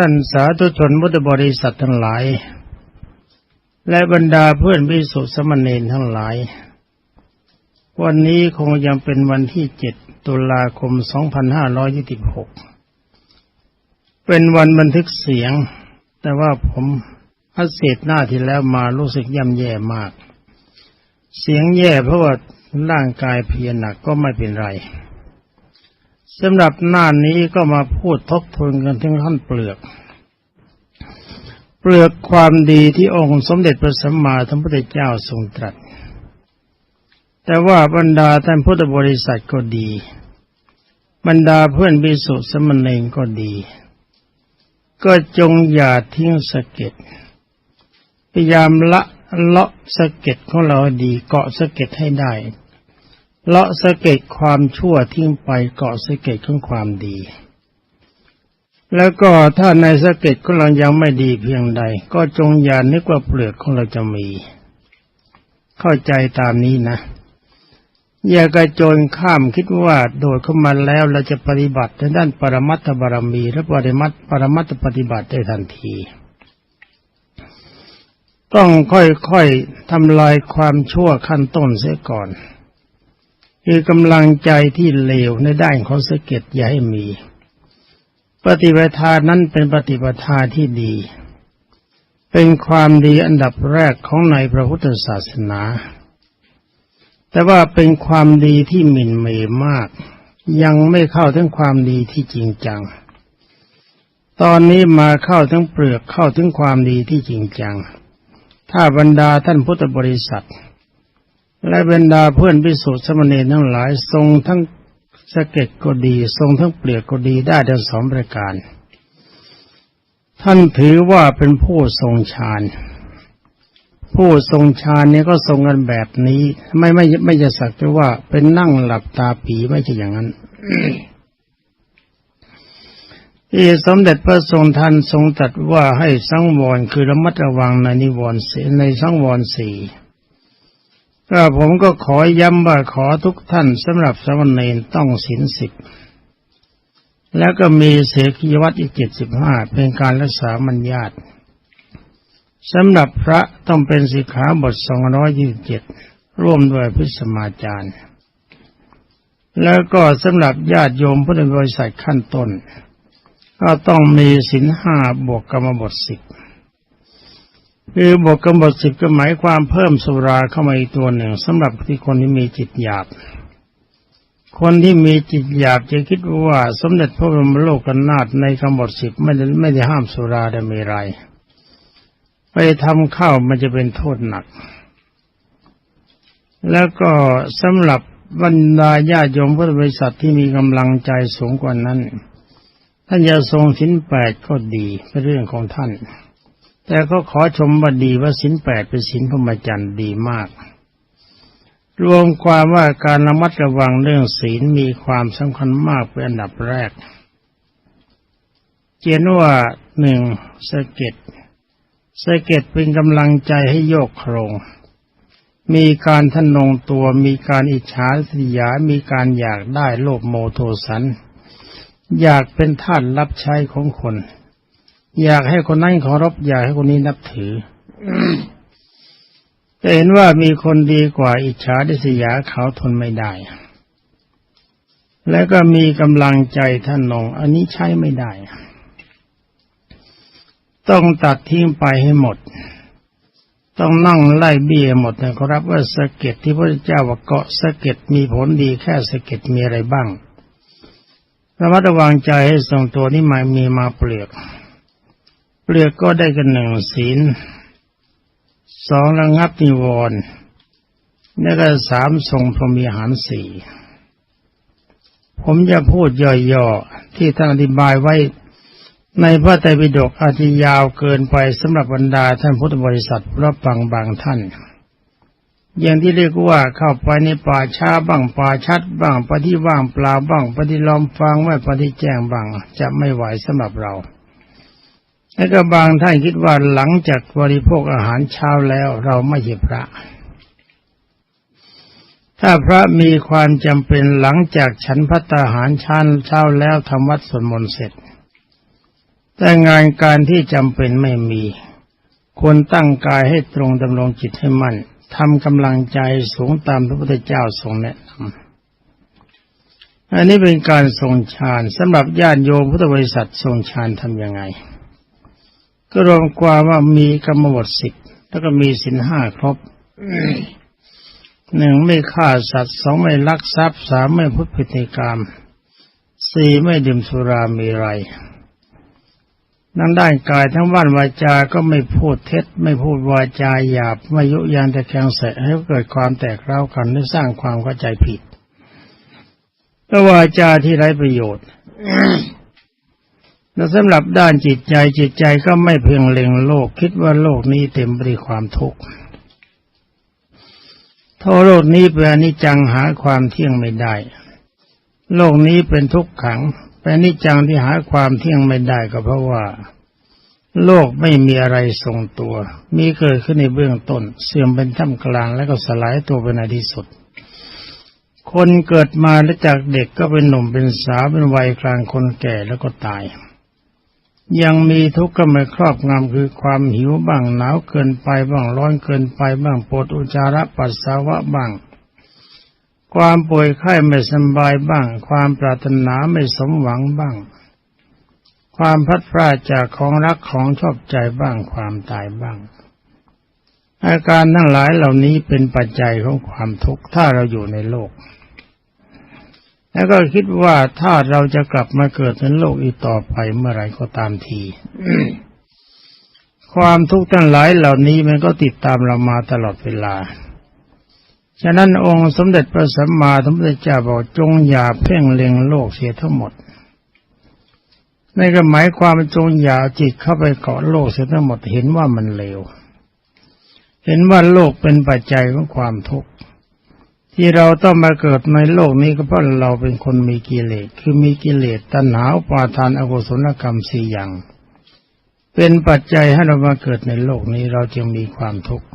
ท่านสาธุชนพุทธบริษัททั้งหลาย และบรรดาเพื่อนพิสุสมณเณรทั้งหลาย วันนี้คงยังเป็นวันที่เจ็ดตุลาคม 2526 เป็นวันบันทึกเสียง แต่ว่าผมอัดเศษหน้าที่แล้วมารู้สึกย่ำแย่มาก เสียงแย่เพราะว่าร่างกายเพียหนักก็ไม่เป็นไร สำหรับหน้านี้ก็มาพูดทบทวนกันถึงขั้นเปลือก เปลือกความดีที่องค์สมเด็จพระสัมมาสัมพุทธเจ้าทรงตรัส แต่ว่าบรรดาท่านพุทธบริษัทก็ดี บรรดาเพื่อนบิสุสมณเณรก็ดี ก็จงอย่าทิ้งสะเก็ดพยายามละเลาะสะเก็ดของเราดีเกาะสะเก็ดให้ได้ เลาะสะเก็ดความชั่วทิ้งไปเกาะสะเก็ดของความดี แล้วก็ถ้าในสะเก็ดของเรายังไม่ดีเพียงใด ก็จงอย่านึกว่าเปลือกของเราจะมี เข้าใจตามนี้นะ อย่ากระโจนข้ามคิดว่าโดดเข้ามาแล้วเราจะปฏิบัติในด้านปรมัตถบารมี และปริมัตปรมัตถปฏิบัติได้ทันทีต้องค่อยๆทำลายความชั่วขั้นต้นเสียก่อน คือกำลังใจที่เลวในด้านของสเก็ตอย่าให้มี ปฏิปทานั้นเป็นปฏิปทาที่ดี เป็นความดีอันดับแรกของในพระพุทธศาสนา แต่ว่าเป็นความดีที่หมิ่นเหมมาก ยังไม่เข้าถึงความดีที่จริงจัง ตอนนี้มาเข้าถึงเปลือกเข้าถึงความดีที่จริงจัง ถ้าบรรดาท่านพุทธบริษัท และบรรดาเพื่อนพิสุทธิสมณีทั้งหลายทรงทั้งสะเก็ดก็ดี ทรงทั้งเปลือกก็ดีได้ทั้งสองประการ ท่านถือว่าเป็นผู้ทรงฌานผู้ทรงฌานเนี่ยก็ทรงกันแบบนี้ ไม่ไม่ไม่จะสักแต่ว่าเป็นนั่งหลับตาปีไม่ใช่อย่างนั้นที่สมเด็จพระทรงทันทรงตรัสว่าให้สังวรคือระมัดระวังในนิวรณ์ในสังวรสี่ ก็ผมก็ขอย้ำว่าขอทุกท่านสำหรับสมณเณรต้องศีลสิบแล้วก็มีเสกีวัตอีกเจ็ดสิบห้าเป็นการรักษามัญญาตสำหรับพระต้องเป็นสิกขาบทสองร้อยยี่สิบเจ็ดร่วมด้วยพิสมาจารย์ แล้วก็สำหรับญาติโยมพุทธบริษัทขั้นต้น ก็ต้องมีศีลห้าบวกกรรมบทสิบ คือบทกกำหนดสิบก็หมายความเพิ่มสุราเข้ามาอีกตัวหนึ่งสำหรับที่คนที่มีจิตหยาบ คนที่มีจิตหยาบจะคิดว่าสมเด็จพระบรมโลกนาถในกำหนดสิบไม่ได้ไม่ได้ห้ามสุราได้ไม่ไร ไปทำข้าวมันจะเป็นโทษหนัก แล้วก็สำหรับบรรดาญาโยมพุทธบริษัทที่มีกำลังใจสูงกว่านั้น ท่านจะทรงสินแปดก็ดีเป็นเรื่องของท่าน แต่ก็ขอชมว่าดีว่าสินแปดเป็นสินพรหมจรรย์ดีมาก รวมความว่าการระมัดระวังเรื่องศีลมีความสำคัญมากเป็นอันดับแรก เจนว่าหนึ่งสะเก็ดสะเก็ดเป็นกำลังใจให้โยกโครงมีการทนงตัว มีการอิจฉาสิยา มีการอยากได้โลภโมโทสัน อยากเป็นท่านรับใช้ของคน อยากให้คนนั้นเคารพอยากให้คนนี้นับถือแต่เห็นว่ามีคนดีกว่าอิจฉาดิสยาเขาทนไม่ได้ แล้วก็มีกำลังใจท่านนง อันนี้ใช้ไม่ได้ ต้องตัดทิ้งไปให้หมด ต้องนั่งไล่เบี้ยหมดนะครับว่าสะเก็ดที่พระเจ้าว่าเกาะสะเก็ดมีผลดีแค่สะเก็ดมีอะไรบ้างระมัดระวังใจให้ทรงตัวนี้มามีมาเปลือก เลือกก็ได้กันหนึ่งศีลสองระงับนิวรณ์แล้วก็สามทรงพรหมีหารสี่ผมจะพูดย่อๆ ที่ท่านอธิบายไว้ในพระไตรปิฎกอาจจะยาวเกินไปสำหรับบรรดาท่านพุทธบริษัทรับฟังบางท่าน อย่างที่เรียกว่าเข้าไปในป่าช้าบ้างป่าชัดบ้างปฏิว่างเปล่าบ้างปฏิลอมฟังไม่ปฏิแจ้งบ้างจะไม่ไหวสำหรับเรา แล้วก็บางท่านคิดว่าหลังจากบริโภคอาหารเช้าแล้วเราไม่ใช่พระ ถ้าพระมีความจำเป็นหลังจากฉันพัตาหารชานเช้าแล้วทำวัดสวดมนต์เสร็จ แต่งานการที่จำเป็นไม่มีควรตั้งกายให้ตรงดำรงจิตให้มั่นทำกำลังใจสูงตามพระพุทธเจ้าทรงแนะนำอันนี้เป็นการทรงฌานสำหรับญาติโยมพุทธบริษัททรงฌานทำยังไง ก็รวมความว่ามีกรรมบทสิบแล้วก็มีสินห้าครบหนึ่งไม่ฆ่าสัตว์สองไม่ลักทรัพย์สามไม่พูดผิดในกรรมสี่ไม่ดื่มสุรามีไรนั่งด้านกายทั้งวันวาจาก็ไม่พูดเท็จ ไม่พูดวาจาหยาบ ไม่ยุยงแต่แข็งเสะให้เกิดความแตกเร้ากันและสร้างความเข้าใจผิดและวาจาที่ไร้ประโยชน์ และสำหรับด้านจิตใจจิตใจก็ไม่เพียงเล็งโลก คิดว่าโลกนี้เต็มไปด้วยความทุกข์ถ้าโลกนี้เป็นอนิจจังหาความเที่ยงไม่ได้ โลกนี้เป็นทุกขังเป็นอนิจจังที่หาความเที่ยงไม่ได้ก็เพราะว่า โลกไม่มีอะไรทรงตัว มีเกิดขึ้นในเบื้องต้น เสื่อมเป็นท่ามกลางแล้วก็สลายตัวไปในที่สุด คนเกิดมาแล้วจากเด็กก็เป็นหนุ่มเป็นสาวเป็นวัยกลางคนแก่แล้วก็ตาย ยังมีทุกข์ก็มาครอบงำคือความหิวบ้างหนาวเกินไปบ้างร้อนเกินไปบ้างปวดอุจจาระปัสสาวะบ้าง ความป่วยไข้ไม่สบายบ้าง ความปรารถนาไม่สมหวังบ้าง ความพัดพลาดจากของรักของชอบใจบ้างความตายบ้าง อาการทั้งหลายเหล่านี้เป็นปัจจัยของความทุกข์ถ้าเราอยู่ในโลก แล้วก็คิดว่าถ้าเราจะกลับมาเกิดในโลกอีกต่อไปเมื่อไรก็ตามที ความทุกข์ทั้งหลายเหล่านี้มันก็ติดตามเรามาตลอดเวลา ฉะนั้นองค์สมเด็จพระสัมมาสัมพุทธเจ้าบอกจงอย่าเพ่งเล็งโลกเสียทั้งหมดในก็หมายความจงอย่าจิตเข้าไปเกาะโลกเสียทั้งหมดเห็นว่ามันเลว เห็นว่าโลกเป็นปัจจัยของความทุกข์ ที่เราต้องมาเกิดในโลกนี้ก็เพราะเราเป็นคนมีกิเลส คือมีกิเลสตัณหาปาทานอกุศลกรรมสี่อย่าง เป็นปัจจัยให้เรามาเกิดในโลกนี้เราจึงมีความทุกข์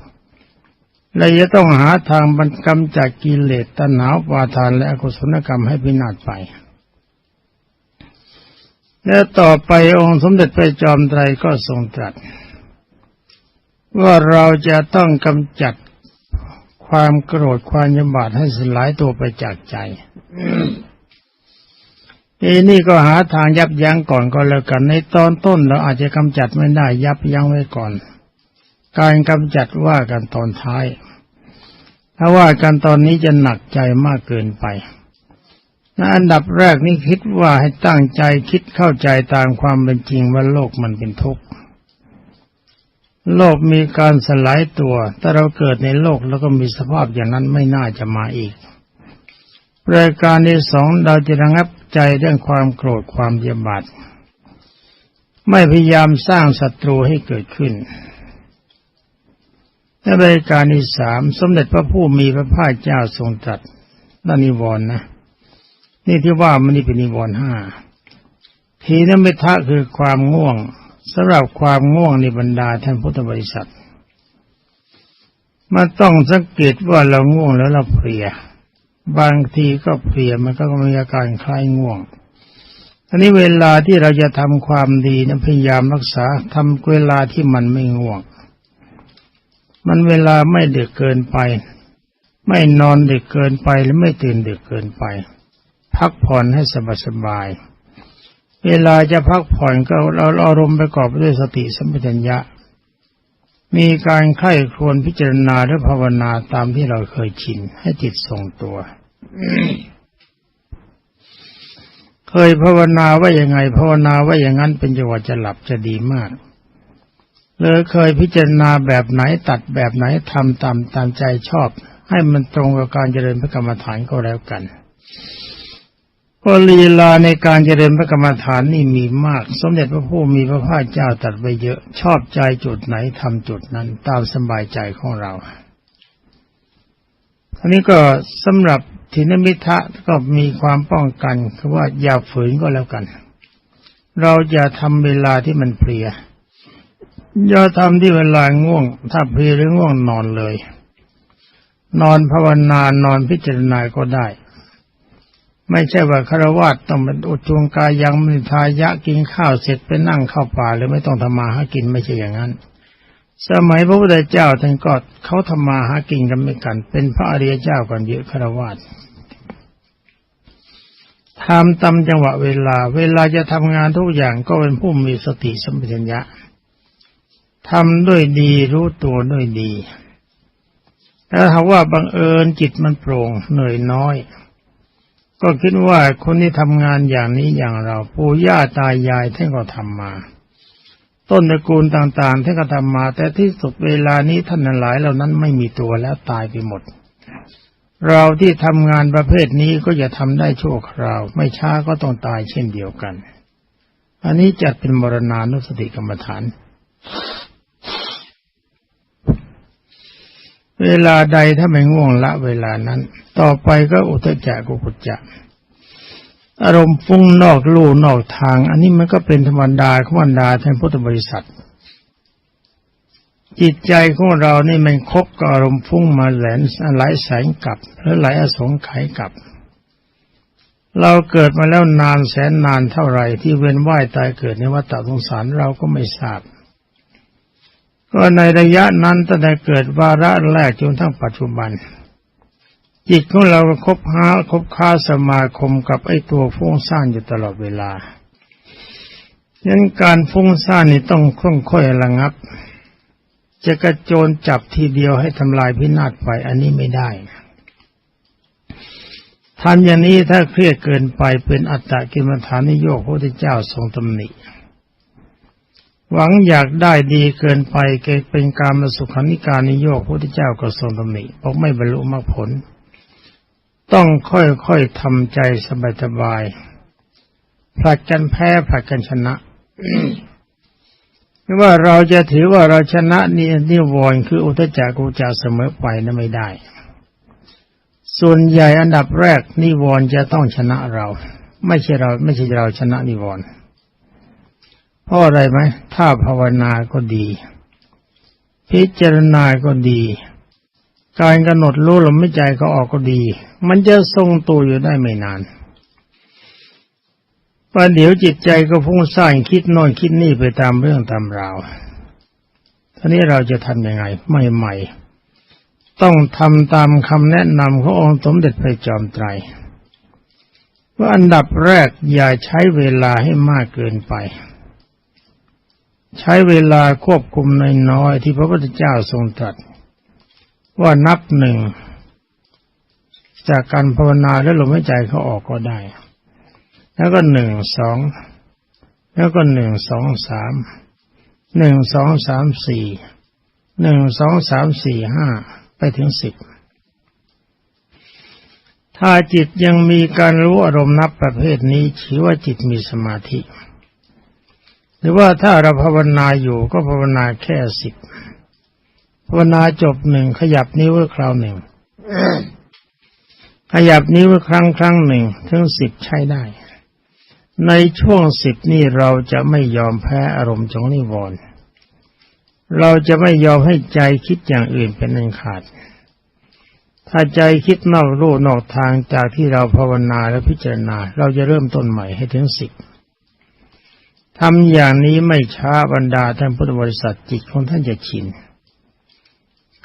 เราจะต้องหาทางบรรกำจากกิเลสตัณหาปาทานและอกุศลกรรมให้พินาศไป และต่อไปองค์สมเด็จพระจอมไตรก็ทรงตรัสว่าเราจะต้องกำจัด ความโกรธความยำบาดให้สลายตัวไปจากใจเอ้นี่ก็หาทางยับยั้งก่อนก็แล้วกัน ในตอนต้นเราอาจจะกำจัดไม่ได้ ยับยั้งไว้ก่อน การกำจัดว่ากันตอนท้าย ถ้าว่ากันตอนนี้จะหนักใจมากเกินไปอันดับแรกนี่คิดว่าให้ตั้งใจคิดเข้าใจตามความเป็นจริงว่าโลกมันเป็นทุกข์ โลกมีการสลายตัว แต่เราเกิดในโลกแล้วก็มีสภาพอย่างนั้นไม่น่าจะมาอีก รายการที่สองเราจะระงับใจเรื่องความโกรธความเยียบาดไม่พยายามสร้างศัตรูให้เกิดขึ้นและรายการที่สามสมเด็จพระผู้มีพระภาคเจ้าทรงตรัสด้านนิวรณ์นะ นี่ที่ว่ามันนี่เป็นนิวรณ์ห้าทีนั้นเมิทะคือความง่วง สำหรับความง่วงในบรรดาท่านพุทธบริษัทมันต้องสังเกตว่าเราง่วงแล้วเราเพลีย บางทีก็เพลียมันก็มีอาการคล้ายง่วงอันนี้เวลาที่เราจะทำความดีนะพยายามรักษาทำเวลาที่มันไม่ง่วง มันเวลาไม่เดึกเกินไป ไม่นอนดึกเกินไปและไม่ตื่นดึกเกินไป พักผ่อนให้สบายๆ เวลาจะพักผ่อนก็เราอารมณ์ประกอบด้วยสติสัมปชัญญะ มีการไข้ควรพิจารณาและภาวนาตามที่เราเคยชินให้จิตทรงตัว เคยภาวนาว่ายังไง ภาวนาว่าอย่างนั้นเป็นจังหวะจะหลับจะดีมากเลยเคยพิจารณาแบบไหนตัดแบบไหนทำตามตามใจชอบ ให้มันตรงกับการเจริญพระกรรมฐานก็แล้วกัน เพราะลีลาในการเจริญพระกรรมฐานนี่มีมาก สมเด็จพระผู้มีพระภาคเจ้าตัดไปเยอะ ชอบใจจุดไหนทำจุดนั้น ตามสบายใจของเราอันนี้ก็สำหรับทินมิทะก็มีความป้องกันคือว่าอย่าฝืนก็แล้วกัน เราจะทำเวลาที่มันเพลียอย่าทำที่เวลาง่วง ถ้าเพลียหรือง่วงนอนเลย นอนภาวนานอนพิจารณาก็ได้ ไม่ใช่ว่าคารวะต้องเป็นอุจงกายยังมิทายะกินข้าวเสร็จไปนั่งเข้าป่าหรือไม่ต้องทำมาหากินไม่ใช่อย่างนั้น สมัยพระพุทธเจ้าท่านก็เขาทำมาหากินกันไม่กัน เป็นพระอริยเจ้ากันเยอะคารวะทำตามจังหวะเวลา เวลาจะทำงานทุกอย่างก็เป็นผู้มีสติสัมปชัญญะทำด้วยดีรู้ตัวด้วยดี ถ้าหากว่าบังเอิญจิตมันโปร่งเหนื่อยน้อย ก็คิดว่าคนที่ทำงานอย่างนี้อย่างเราปู่ย่าตายายท่านก็ทำมา ต้นตระกูลต่างๆท่านก็ทำมา แต่ที่สุดเวลานี้ท่านหลายเหล่านั้นไม่มีตัวแล้วตายไปหมด เราที่ทำงานประเภทนี้ก็จะทำได้ชั่วคราว ไม่ช้าก็ต้องตายเช่นเดียวกัน อันนี้จัดเป็นมรณานุสติกรรมฐานเวลาใดถ้าไม่ง่วงละเวลานั้น ต่อไปก็อุตจักกุกุจจะอารมณ์ฟุ้งนอกลู่นอกทาง อันนี้มันก็เป็นธรรมดาของบรรดาท่านพุทธบริษัท จิตใจของเรานี่มันคบกับอารมณ์ฟุ้งมาแหลนหลายแสงกับหรือหลายอสงไขยกับ เราเกิดมาแล้วนานแสนนานเท่าไหร่ที่เวียนว่ายตายเกิดในวัฏสงสารเราก็ไม่ทราบก็ในระยะนั้นตั้งแต่เกิดวาระแรกจนทั้งปัจจุบัน จิตของเราก็คบหาคบค้าสมาคมกับไอ้ตัวฟุ้งซ่านอยู่ตลอดเวลาดันั้นการฟุ้งซ่านนี่ต้องค่อยๆระงับ จะกระโจนจับทีเดียวให้ทำลายพินาศไปอันนี้ไม่ได้ทำอย่างนี้ถ้าเครียดเกินไปเป็นอัตตะกิมฐานิโยคพระพุทธเจ้าทรงตำหนิหวังอยากได้ดีเกินไปเกิดเป็นการมาสุขานิการนิโยคพระพุทธเจ้าก็ทรงตำหนิบอกไม่บรรลุมรรคผล ต้องค่อยๆทำใจสบายๆผลัดกันแพ้ผลัดกันชนะไม่ว่าเราจะถือว่าเราชนะนี่นิวรณ์คืออุทจักกุจาเสมอไปนะไม่ได้ ส่วนใหญ่อันดับแรกนิวรณ์จะต้องชนะเรา ไม่ใช่เรา ไม่ใช่เราชนะนิวรณ์เพราะอะไรไหมถ้าภาวนาก็ดี พิจารณาก็ดี การกำหนดรู้ลมไม่ใจก็ออกก็ดี มันจะทรงตัวอยู่ได้ไม่นานประเดี๋ยวจิตใจก็ฟุ้งซ่านคิดโน่นคิดนี่ไปตามเรื่องตามราวท่านี้เราจะทำยังไงไม่ใหม่ต้องทำตามคำแนะนำขององค์สมเด็จพระจอมไตรว่าอันดับแรกอย่าใช้เวลาให้มากเกินไป ใช้เวลาควบคุมน้อยๆที่พระพุทธเจ้าทรงตรัส ว่านับหนึ่ง จากการภาวนาแล้วลมหายใจเขาออกก็ได้ แล้วก็หนึ่งสองแล้วก็หนึ่งสองสามหนึ่งสองสามสี่หนึ่งสองสามสี่ห้าไปถึงสิบถ้าจิตยังมีการรู้อารมณ์นับประเภทนี้ถือว่าจิตมีสมาธิ หรือว่าถ้าเราภาวนาอยู่ก็ภาวนาแค่สิบ วนาจบหนึ่งขยับนิ้วคราวหนึ่งขยับนิ้วครั้งครั้งหนึ่งถึงสิบใช้ได้ ในช่วงสิบนี้เราจะไม่ยอมแพ้อารมณ์ของนิวรณ์เราจะไม่ยอมให้ใจคิดอย่างอื่นเป็นอันขาด ถ้าใจคิดนอกรูนอกทางจากที่เราภาวนาและพิจารณา เราจะเริ่มต้นใหม่ให้ถึงสิบทำอย่างนี้ไม่ช้าบรรดาท่านพุทธบริษัทจิตของท่านจะชิน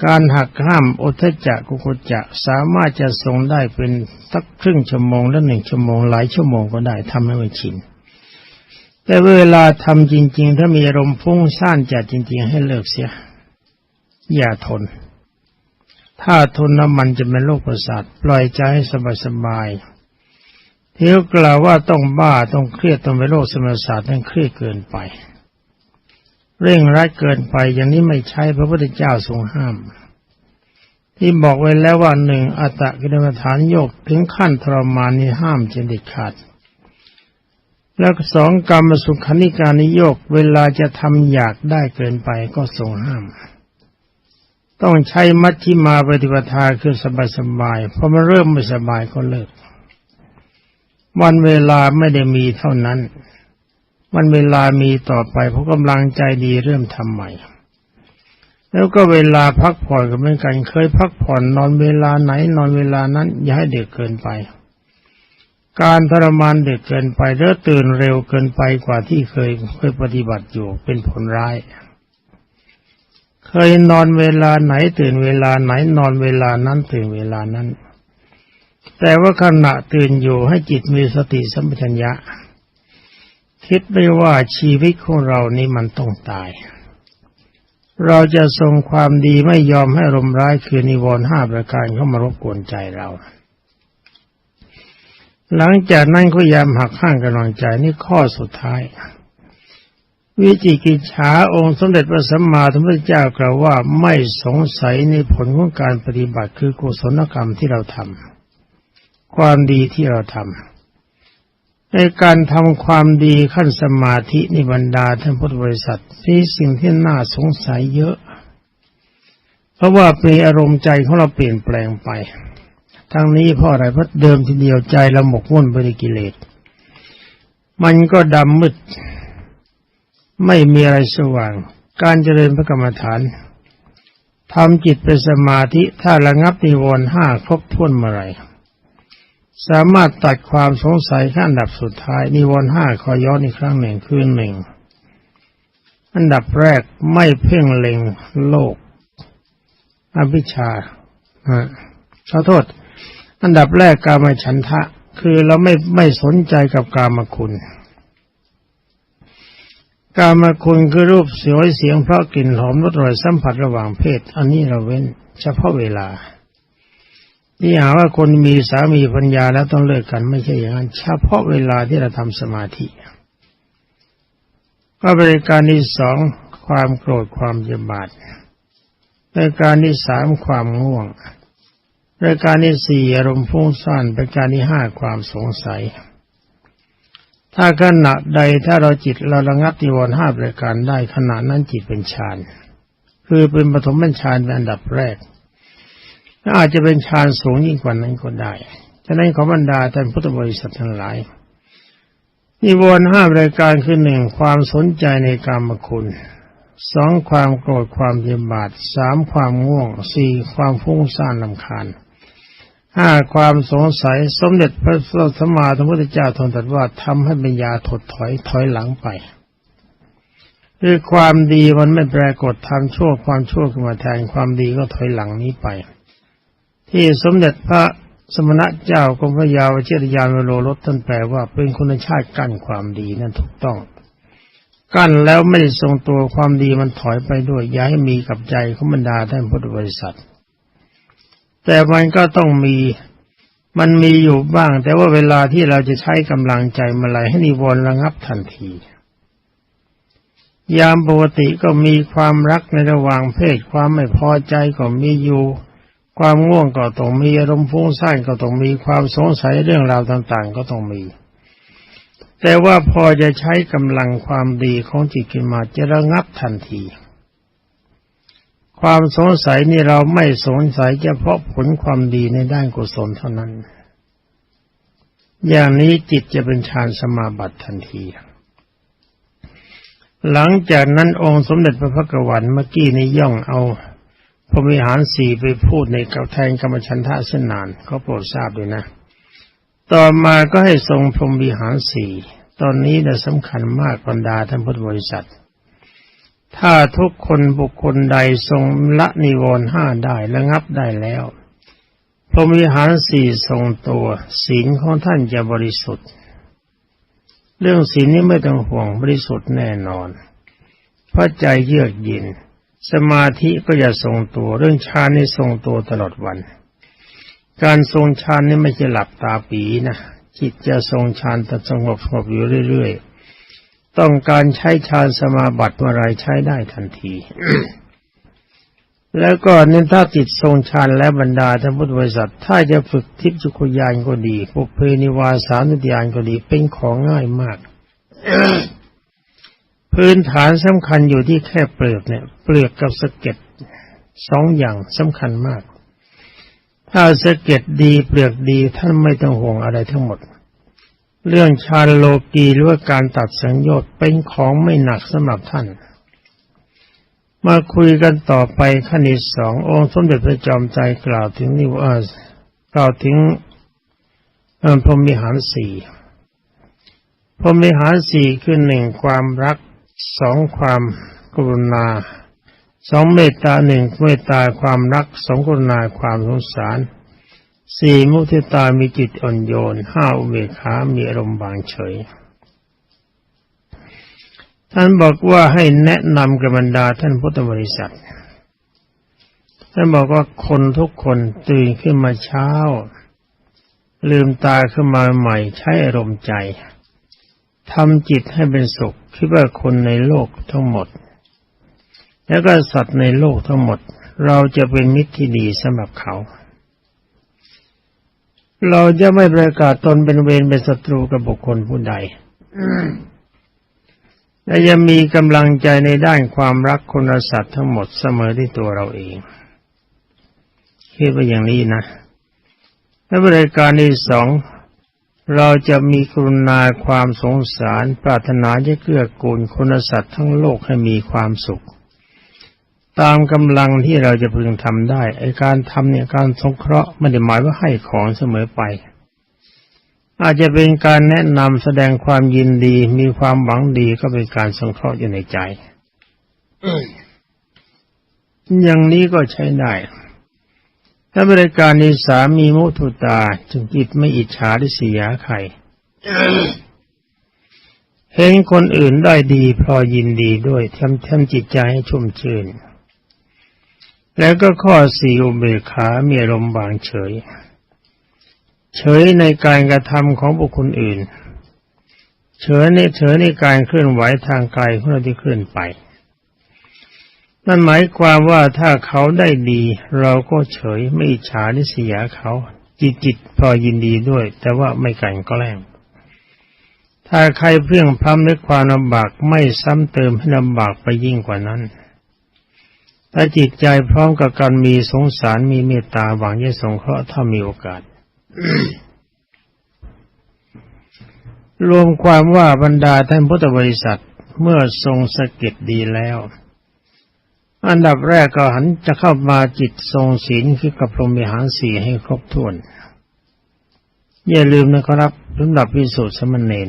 การหักห้ามอุทจักกุกุจะสามารถจะทรงได้เป็นสักครึ่งชั่วโมงและหนึ่งชั่วโมงหลายชั่วโมงก็ได้ทำให้มันชินแต่เวลาทำจริง ๆ ถ้ามีอารมณ์ฟุ้งซ่านจัดจริง ๆ ให้เลิกเสีย อย่าทน ถ้าทนน้ำมันจะเป็นโรคประสาทปล่อยใจให้สบายๆที่เขากล่าวว่าต้องบ้าต้องเครียดต้องเป็นโรคสมองศาสตร์นั่นเครียดเกินไป เร่งรัดเกินไปอย่างนี้ไม่ใช่พระพุทธเจ้าทรงห้าม ที่บอกไว้แล้วว่าหนึ่งอัตตกิรมฐานโยกถึงขั้นทรมานนี่ห้ามเจนเด็ดขาด แล้วสองกรรมสุขานิการนิโยกเวลาจะทำอยากได้เกินไปก็ทรงห้าม ต้องใช้มัชฌิมาปฏิปทาคือสบายสบายพอมันเริ่มไม่สบายก็เลิกวันเวลาไม่ได้มีเท่านั้น มันเวลามีต่อไปเพราะกำลังใจดีเริ่มทำใหม่ แล้วก็เวลาพักผ่อนก็เหมือนกันเคยพักผ่อนนอนเวลาไหน นอนเวลานั้น อย่าให้เด็กเกินไป การทรมานเด็กเกินไปหรือตื่นเร็วเกินไปกว่าที่เคยเคยปฏิบัติอยู่เป็นผลร้าย เคยนอนเวลาไหนตื่นเวลาไหนนอนเวลานั้นตื่นเวลานั้น แต่ว่าขณะตื่นอยู่ให้จิตมีสติสัมปชัญญะ คิดไม่ว่าชีวิตของเรานี้มันต้องตาย เราจะทรงความดีไม่ยอมให้ลมร้ายคือนิวรณ์ห้าประการเข้ามารบกวนใจเรา หลังจากนั้นก็ยามหักข้างกำลังใจนี่ข้อสุดท้าย วิจิกิจฉาองค์สมเด็จพระสัมมาสัมพุทธเจ้ากล่าวว่าไม่สงสัยในผลของการปฏิบัติคือกุศลกรรมที่เราทำความดีที่เราทำ ในการทำความดีขั้นสมาธินิบรรดาท่านพุทธบริษัทมีสิ่งที่น่าสงสัยเยอะ เพราะว่าเป็นอารมณ์ใจของเราเปลี่ยนแปลงไปทั้งนี้เพราะอะไรเพราะเดิมทีเดียวใจเราหมกมุ่นไปในกิเลส มันก็ดำมืด ไม่มีอะไรสว่าง การเจริญพระกรรมฐานทำจิตเป็นสมาธิถ้าระงับนิวรณ์ห้าครบถ้วนเมื่อไหร สามารถตัดความสงสัยขั้นดับสุดท้ายนิวรณ์ห้าขอย้อนอีกครั้งหนึ่งคือหนึ่ง อันดับแรกไม่เพ่งเล็งโลก อภิชาขอโทษ อันดับแรกกามฉันทะ คือเราไม่ไม่สนใจกับกามคุณ กามคุณคือรูปสวยเสียงเพราะกลิ่นหอมรสอร่อยสัมผัสระหว่างเพศ อันนี้เราเว้น เฉพาะเวลา ที่หาว่าคนมีสามีปัญญาแล้วต้องเลิกกันไม่ใช่อย่างนั้นเฉพาะเวลาที่เราทำสมาธิ ก็บริการที่สองความโกรธความเจ็บบาดรายการที่สามความง่วงรายการที่สี่อารมณ์ฟุ้งซ่านรายการที่ห้าความสงสัย ถ้าขณะใดถ้าเราจิตเราระงับนิวรณ์ห้าประการได้ขณะนั้นจิตเป็นฌานคือเป็นปฐมเป็นฌานเป็นอันดับแรก อาจจะเป็นฌานสูงยิ่งกว่านั้นก็ได้ฉะนั้นขอบรรดาท่านพุทธบริษัททั้งหลายนิวรณ์ห้ารายการคือหนึ่งความสนใจในกรรมคุณสองความโกรธความเย็นบาดสามความง่วงสี่ความฟุ้งซ่านลำคาญห้าความสงสัยสมเด็จพระสัมมาสัมพุทธเจ้าทรงตรัสว่าทำให้ปัญญาถดถอยถอยหลังไป คือความดีมันไม่ปรากฏทำชั่วความชั่วขึ้นมาแทนความดีก็ถอยหลังนี้ไป ที่สมเด็จพระสมณะเจ้ากรมพระยาวเจริยานวโรรสท่านแปลว่าเป็นคุณชาติกั้นความดีนั่นถูกต้อง กั้นแล้วไม่ได้ทรงตัวความดีมันถอยไปด้วยย้ายมีกับใจของบรรดาท่านพุทธบริษัท แต่มันก็ต้องมีมันมีอยู่บ้าง แต่ว่าเวลาที่เราจะใช้กำลังใจมาไหลให้นิวรณ์ระงับทันที ยามปกติก็มีความรักในระหว่างเพศความไม่พอใจก็มีอยู่ ความง่วงก็ต้องมีอารมณ์ฟุ้งซ่านก็ต้องมีความสงสัยเรื่องราวต่าง ๆ ก็ต้องมี แต่ว่าพอจะใช้กำลังความดีของจิตขึ้นมาจะระงับทันที ความสงสัยนี่เราไม่สงสัยเฉพาะผลความดีในด้านกุศลเท่านั้น อย่างนี้จิตจะเป็นฌานสมาบัติทันทีหลังจากนั้นองค์สมเด็จพระพักวันเมื่อกี้นี้ย่องเอา พระวิหารสี่ไปพูดในกับแทนกรรมชันทะเส้นนานก็โปรดทราบด้วยนะ ต่อมาก็ให้ทรงพรหมวิหารสี่ตอนนี้นี่ยสำคัญมากบรรดาท่านพุทธบริษัท ถ้าทุกคนบุคคลใดทรงละนิวรณ์ห้าได้ระงับได้แล้ว พรหมวิหารสี่ทรงตัว ศีลของท่านจะบริสุทธิ์ เรื่องศีลนี้ไม่ต้องห่วงบริสุทธิ์แน่นอน เพราะใจเยือกเย็น สมาธิก็จะทรงตัวเรื่องฌานนี่ทรงตัวตลอดวัน การทรงฌานนี่ไม่ใช่หลับตาปีนะจิตจะทรงฌานแต่สงบสงบอยู่เรื่อยๆ ต้องการใช้ฌานสมาบัติเมื่อไรใช้ได้ทันที แล้วก็เน้นถ้าติดทรงฌานและบรรดาท่านพุทธบริษัท ถ้าจะฝึกทิพย์จุคยานก็ดีปุเพนิวาสานุญาณก็ดีเป็นของง่ายมาก พื้นฐานสำคัญอยู่ที่แค่เปลือกเนี่ย เปลือกกับสะเก็ดสองอย่างสำคัญมาก ถ้าสะเก็ดดีเปลือกดีท่านไม่ต้องห่วงอะไรทั้งหมด เรื่องชาโลกีหรือว่าการตัดสังโยชน์เป็นของไม่หนักสำหรับท่าน มาคุยกันต่อไปขั้นที่สององค์สมเด็จพระจอมใจกล่าวถึงนิวาสกล่าวถึงพรหมิหารสี่พรหมิหารสี่คือหนึ่งความรัก สองความกรุณาสองเมตตาหนึ่งเมตตาความรักสองกรุณาความสงสารสี่มุทิตามีจิตอ่อนโยนห้าอุเบกขามีอารมณ์บางเฉย ท่านบอกว่าให้แนะนำกับบรรดาท่านพุทธบริษัท ท่านบอกว่าคนทุกคนตื่นขึ้นมาเช้า ลืมตาขึ้นมาใหม่ใช้อารมณ์ใจ ทำจิตให้เป็นสุขคิดว่าคนในโลกทั้งหมด แล้วก็สัตว์ในโลกทั้งหมด เราจะเป็นมิตรที่ดีสำหรับเขา เราจะไม่ประกาศตนเป็นเวรเป็นศัตรูกับบุคคลผู้ใดและจะมีกำลังใจในด้านความรักคนละสัตว์ทั้งหมดเสมอที่ตัวเราเองคิดว่าอย่างนี้นะและบริการที่สอง เราจะมีกรุณาความสงสาร ปรารถนาจะเกื้อกูลคนสัตว์ทั้งโลกให้มีความสุข ตามกำลังที่เราจะพึงทำได้ไอการทำเนี่ยการสงเคราะห์ไม่ได้หมายว่าให้ของเสมอไป อาจจะเป็นการแนะนำแสดงความยินดีมีความหวังดีก็เป็นการสงเคราะห์อยู่ในใจอย่างนี้ก็ใช้ได้ ถ้าบริการในสามีมุทุตาจึงจิตไม่อิจฉาริษยาใคร เห็นคนอื่นได้ดีพลอยยินดีด้วยทำทำจิตใจให้ชุ่มชื่น แล้วก็ข้อสี่อุเบกขามีอารมณ์บางเฉย เฉยในการกระทำของบุคคลอื่น เฉยในเฉยในการเคลื่อนไหวทางกายของเราที่เคลื่อนไป นั่นหมายความว่าถ้าเขาได้ดี เราก็เฉยไม่อิจฉาริษยาเขา จิตจิตพอยินดีด้วย แต่ว่าไม่กันก็แล้งถ้าใครเพียงพร้ำด้วยความลำบากไม่ซ้ำเติมให้ลำบากไปยิ่งกว่านั้นถ้าจิตใจพร้อมกับการมีสงสารมีเมตตาหวังจะสงเคราะห์ถ้ามีโอกาส รวมความว่าบรรดาท่านพุทธบริษัทเมื่อทรงสะเก็ดดีแล้ว อันดับแรกก็หันจะเข้ามาจิตทรงศีลคือกับพรหมิหารสี่ให้ครบถ้วน อย่าลืมนะครับสำหรับพิสูจน์สมณเณร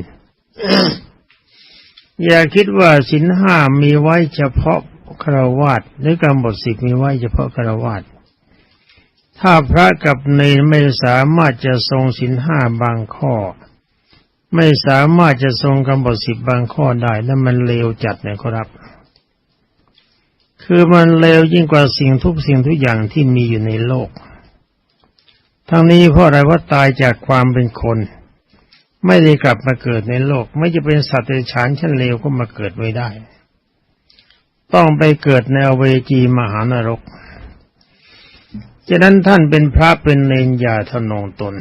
อย่าคิดว่าสินห้ามีไว้เฉพาะคาวาสหรือกรรมบทสิบมีไว้เฉพาะคาวาสถ้าพระกับเนรไม่สามารถจะทรงสินห้าบางข้อ ไม่สามารถจะทรงกรรมบทสิบบางข้อได้นั่นมันเลวจัดนะครับ คือมันเลวยิ่งกว่าสิ่งทุกสิ่งทุกอย่างที่มีอยู่ในโลก ทั้งนี้เพราะอะไรว่าตายจากความเป็นคน ไม่ได้กลับมาเกิดในโลก ไม่จะเป็นสัตว์เดรัจฉานชั้นเลวก็มาเกิดไม่ได้ ต้องไปเกิดในเวจีมหานรกฉะนั้นท่านเป็นพระเป็นเนรอย่าทนงตน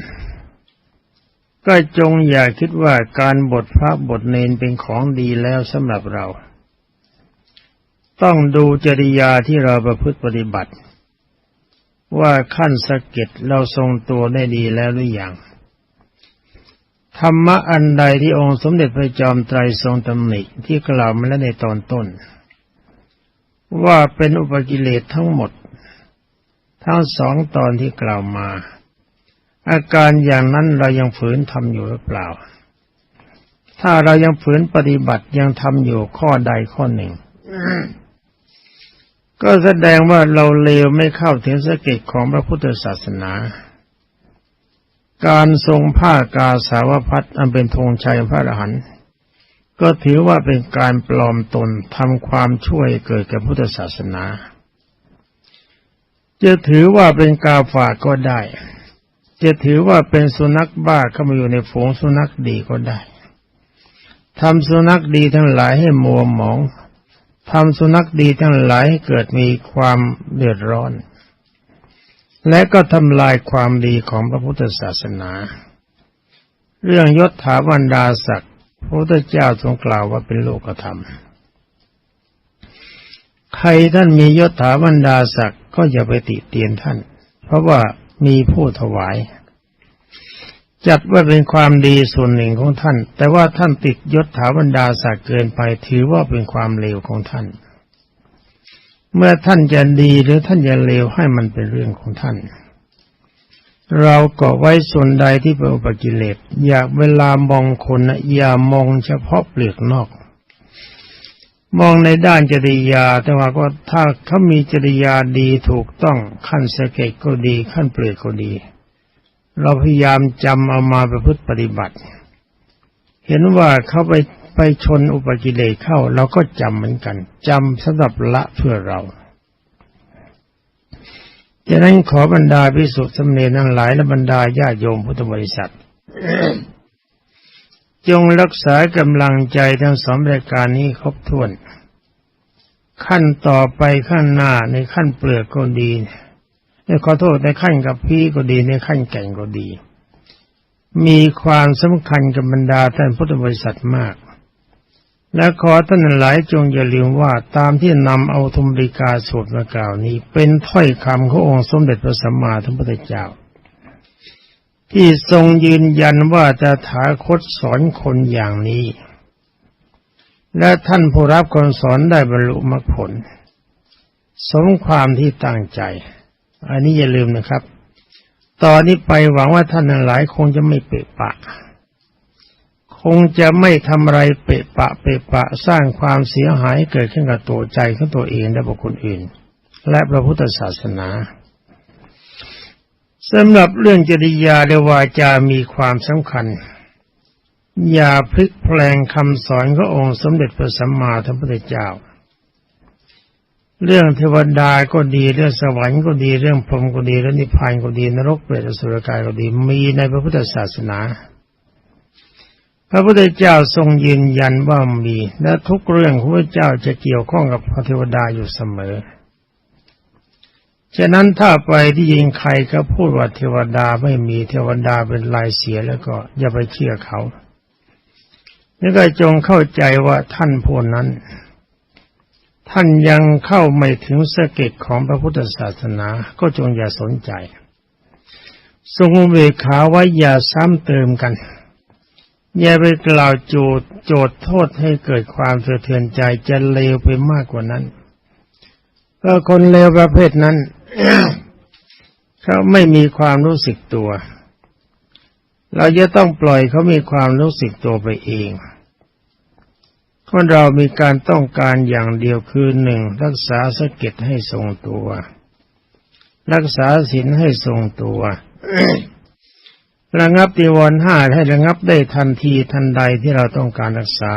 ก็จงอย่าคิดว่าการบทพระบทเนรเป็นของดีแล้วสำหรับเรา ต้องดูจริยาที่เราประพฤติปฏิบัติ ว่าขั้นสะเก็ดเราทรงตัวได้ดีแล้วหรือยังธรรมะอันใดที่องค์สมเด็จพระจอมไตรทรงตำหนิที่กล่าวมาแล้วในตอนต้น ว่าเป็นอุปกิเลสทั้งหมด ทั้งสองตอนที่กล่าวมา อาการอย่างนั้นเรายังฝืนทำอยู่หรือเปล่า ถ้าเรายังฝืนปฏิบัติยังทำอยู่ข้อใดข้อหนึ่ง ก็แสดงว่าเราเลวไม่เข้าถึงสเกตของพระพุทธศาสนา การทรงผ้ากาสาวพัดอันเป็นธงชัยพระอรหันต์ก็ถือว่าเป็นการปลอมตนทำความช่วยเกิดกับพุทธศาสนา จะถือว่าเป็นกาฝากก็ได้ จะถือว่าเป็นสุนัขบ้าเข้ามาอยู่ในฝูงสุนัขดีก็ได้ทำสุนัขดีทั้งหลายให้มัวหมอง ทำสุนัขดีทั้งหลายให้เกิดมีความเดือดร้อน และก็ทำลายความดีของพระพุทธศาสนา เรื่องยศถาบรรดาศักดิ์พระพุทธเจ้าทรงกล่าวว่าเป็นโลกธรรม ใครท่านมียศถาบรรดาศักดิ์ก็อย่าไปติเตียนท่าน เพราะว่ามีผู้ถวาย จัดว่าเป็นความดีส่วนหนึ่งของท่าน แต่ว่าท่านติดยศถาบรรดาศักดิ์เกินไปถือว่าเป็นความเลวของท่าน เมื่อท่านจะดีหรือท่านจะเลวให้มันเป็นเรื่องของท่าน เรากาะไว้ส่วนใดที่เป็นอุปกิเลสอยากเวลามองคนนะอย่ามองเฉพาะเปลือกนอก มองในด้านจริยา แต่ว่าก็ถ้าเขามีจริยาดีถูกต้องขั้นสเก็ดก็ดีขั้นเปลือกก็ดี เราพยายามจำเอามาประพฤติปฏิบัติ เห็นว่าเขาไปไปชนอุปกิเลสเข้า เราก็จำเหมือนกันจำสำหรับละเพื่อเราฉะนั้นขอบรรดาพิสุทธิ์สำเนทั้งหลายและบรรดาญาโยมพุทธบริษัท จงรักษากำลังใจทั้งสองรายการนี้ครบถ้วน ขั้นต่อไปขั้นหน้าในขั้นเปลือกก็ดีใน ขอโทษในขั้นกับพี่ก็ดีในขั้นแก่งก็ดี มีความสำคัญกับบรรดาท่านพุทธบริษัทมาก และขอท่านหลายจงอย่าลืมว่าตามที่นำเอาธรรมริกาสวดมากล่าวนี้ เป็นถ้อยคำขององค์สมเด็จพระสัมมาสัมพุทธเจ้า ที่ทรงยืนยันว่าจะถาคตสอนคนอย่างนี้ และท่านผู้รับคนสอนได้บรรลุมรรคผล สมความที่ตั้งใจ อันนี้อย่าลืมนะครับ ตอนนี้ไปหวังว่าท่านหลายคงจะไม่เปะปะ คงจะไม่ทำอะไรเปะปะ เปะปะสร้างความเสียหายเกิดขึ้นกับตัวใจของตัวเองและบุคคลอื่น และพระพุทธศาสนาสำหรับเรื่องจริยาและวาจามีความสำคัญ อย่าพลิกแปลงคำสอนขององค์สมเด็จพระสัมมาสัมพุทธเจ้า เรื่องเทวดาก็ดีเรื่องสวรรค์ก็ดีเรื่องพรหมก็ดีเรื่องนิพพานก็ดีนรกเปรตสุรกายก็ดีมีในพระพุทธศาสนา พระพุทธเจ้าทรงยืนยันว่ามี และทุกเรื่องพระเจ้าจะเกี่ยวข้องกับพระเทวดาอยู่เสมอฉะนั้นถ้าไปที่ยิงใครก็พูดว่าเทวดาไม่มีเทวดาเป็นลายเสียแล้วก็อย่าไปเชื่อเขาแล้วก็จงเข้าใจว่าท่านผู้นั้น ท่านยังเข้าไม่ถึงสะเก็ดของพระพุทธศาสนาก็จงอย่าสนใจ ทรงเวขาไว้อย่าซ้ำเติมกัน อย่าไปกล่าวโจทย์โจทย์โทษให้เกิดความสะเทือนใจจะเลวไปมากกว่านั้นก็คนเลวประเภทนั้นเขาไม่มีความรู้สึกตัว เราจะต้องปล่อยเขามีความรู้สึกตัวไปเอง คนเรามีการต้องการอย่างเดียวคือหนึ่งรักษาสกิดให้ทรงตัว รักษาศีลให้ทรงตัวระงับติวรห้าให้ระงับได้ทันทีทันใดที่เราต้องการรักษา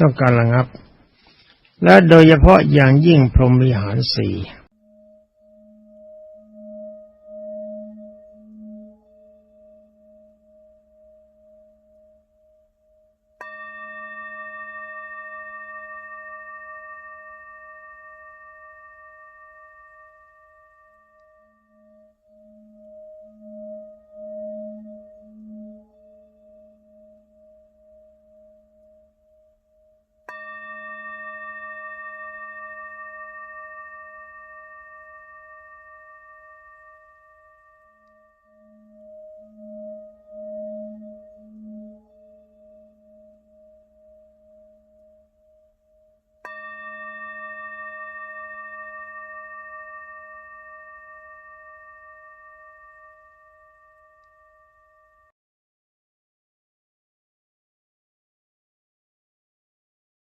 ต้องการระงับ และโดยเฉพาะอย่างยิ่งพรหมวิหารสี่